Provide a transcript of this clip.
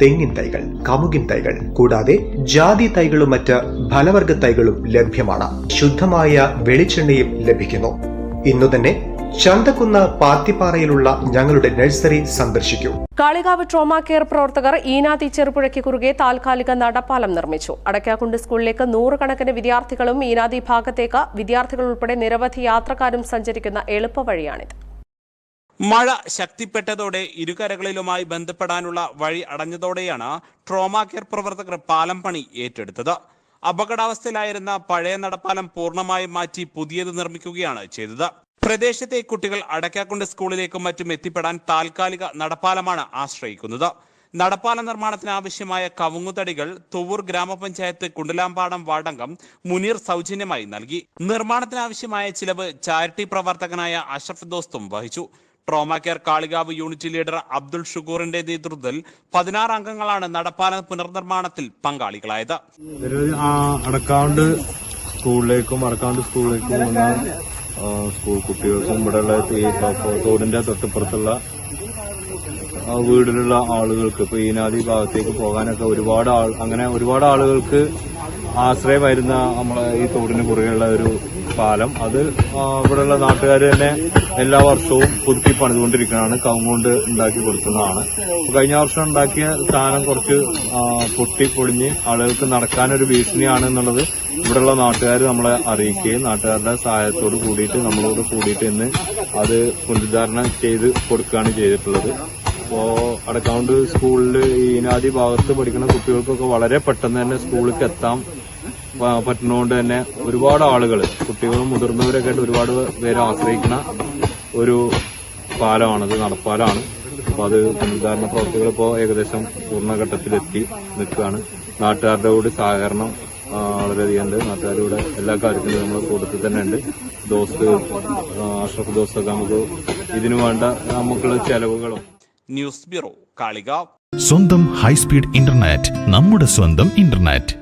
തെങ്ങിൻ തൈകൾ കമുകിൻ തൈകൾ കൂടാതെ ജാതി തൈകളും മറ്റ് ഫലവർഗ തൈകളും ലഭ്യമാണ്. ശുദ്ധമായ വെളിച്ചെണ്ണയും ലഭിക്കുന്നു. ഇന്നു തന്നെ ചന്തക്കുന്ന് പാത്തിപ്പാറയിലുള്ള ഞങ്ങളുടെ നഴ്സറി സന്ദർശിക്കൂ. കാളികാവ് ട്രോമ കെയർ പ്രവർത്തകർ ഈനാതി ചെറുപുഴയ്ക്ക് കുറുകെ താൽക്കാലിക നടപ്പാലം നിർമ്മിച്ചു. അടയ്ക്കാക്കുണ്ട് സ്കൂളിലേക്ക് നൂറുകണക്കിന് വിദ്യാർത്ഥികളും ഈനാതി ഭാഗത്തേക്ക് വിദ്യാർത്ഥികൾ ഉൾപ്പെടെ നിരവധി യാത്രക്കാരും സഞ്ചരിക്കുന്ന എളുപ്പവഴിയാണിത്. മഴ ശക്തിപ്പെട്ടതോടെ ഇരുകരകളിലുമായി ബന്ധപ്പെടാനുള്ള വഴി അടഞ്ഞതോടെയാണ് ട്രോമാ കെയർ പ്രവർത്തകർ പാലം പണി ഏറ്റെടുത്തത്. അപകടാവസ്ഥയിലായിരുന്ന പഴയ നടപ്പാലം പൂർണമായും മാറ്റി പുതിയത് നിർമ്മിക്കുകയാണ് ചെയ്തത്. പ്രദേശത്തെ കുട്ടികൾ അടക്കാക്കുണ്ട് സ്കൂളിലേക്കും മറ്റും എത്തിപ്പെടാൻ താൽക്കാലിക നടപ്പാലമാണ് ആശ്രയിക്കുന്നത്. നടപ്പാല നിർമ്മാണത്തിന് ആവശ്യമായ കവുങ്ങുതടികൾ തുവൂർ ഗ്രാമപഞ്ചായത്ത് കുണ്ടലാമ്പാടം വാടങ്കം മുനീർ സൗജന്യമായി നൽകി. നിർമ്മാണത്തിന് ആവശ്യമായ ചിലവ് ചാരിറ്റി പ്രവർത്തകനായ അഷ്റഫ് ദോസ്തും വഹിച്ചു. Trauma care Kalikavu unit leader Abdul ഷുഗൂറിന്റെ നേതൃത്വത്തിൽ പതിനാറ് അംഗങ്ങളാണ് നടപ്പാല പുനർനിർമ്മാണത്തിൽ പങ്കാളികളായത്. അടക്കാണ്ട് സ്കൂളിലേക്കും അടക്കാണ്ട് സ്കൂളിലേക്കും വന്ന സ്കൂൾ കുട്ടികൾക്കും ഇവിടെയുള്ള ഈ തോടിന്റെ തൊട്ടപ്പുറത്തുള്ള വീടിലുള്ള ആളുകൾക്ക് ഇപ്പൊ ഈനാദി ഭാഗത്തേക്ക് പോകാനൊക്കെ ഒരുപാട് ആൾ അങ്ങനെ ഒരുപാട് ആളുകൾക്ക് ആശ്രയമായിരുന്ന നമ്മളെ ഈ തോടിന് കുറുകെയുള്ള ഒരു പാലം. അത് ഇവിടെയുള്ള നാട്ടുകാർ തന്നെ എല്ലാ വർഷവും പുതുക്കി പണിതുകൊണ്ടിരിക്കുന്നതാണ് കവുങ്ങുകൊണ്ട് ഉണ്ടാക്കി കൊടുക്കുന്നതാണ്. കഴിഞ്ഞ വർഷം ഉണ്ടാക്കിയ സാധനം കുറച്ച് പൊട്ടി പൊടിഞ്ഞ് ആളുകൾക്ക് നടക്കാനൊരു ഭീഷണിയാണ് എന്നുള്ളത് ഇവിടെയുള്ള നാട്ടുകാർ നമ്മളെ അറിയിക്കുകയും നാട്ടുകാരുടെ സഹായത്തോട് കൂടിയിട്ട് നമ്മളോട് കൂടിയിട്ട് ഇന്ന് അത് പുനരുദ്ധാരണം ചെയ്ത് കൊടുക്കുകയാണ് ചെയ്തിട്ടുള്ളത്. അപ്പോൾ അടക്കാണ്ട് സ്കൂളിൽ ഈനാദി ഭാഗത്ത് പഠിക്കുന്ന കുട്ടികൾക്കൊക്കെ വളരെ പെട്ടെന്ന് തന്നെ സ്കൂളിലേക്ക് എത്താൻ പ- പറ്റുന്നതുകൊണ്ട് തന്നെ ഒരുപാട് ആളുകൾ കുട്ടികളും മുതിർന്നവരൊക്കെ ആയിട്ട് ഒരുപാട് പേരെ ആശ്രയിക്കുന്ന ഒരു പാലമാണത് നടപ്പാലമാണ് അപ്പൊ അത് പുനരുദ്ധാരണ പ്രവർത്തികൾ ഇപ്പോൾ ഏകദേശം പൂർണഘട്ടത്തിലെത്തി നിൽക്കുകയാണ്. നാട്ടുകാരുടെ കൂടി സഹകരണം വളരെയധികം ഉണ്ട്. നാട്ടുകാരുടെ എല്ലാ കാര്യത്തിലും നമ്മൾ കൂട്ടത്തിൽ തന്നെ ഉണ്ട്. ദോസ് അഷ്റഫ് ദോസൊക്കെ നമുക്ക് ഇതിനു വേണ്ട നമുക്കുള്ള ചെലവുകളും. ന്യൂസ് ബ്യൂറോ കാളിക സ്വന്തം ഹൈസ്പീഡ് ഇന്റർനെറ്റ് നമ്മുടെ സ്വന്തം ഇന്റർനെറ്റ്.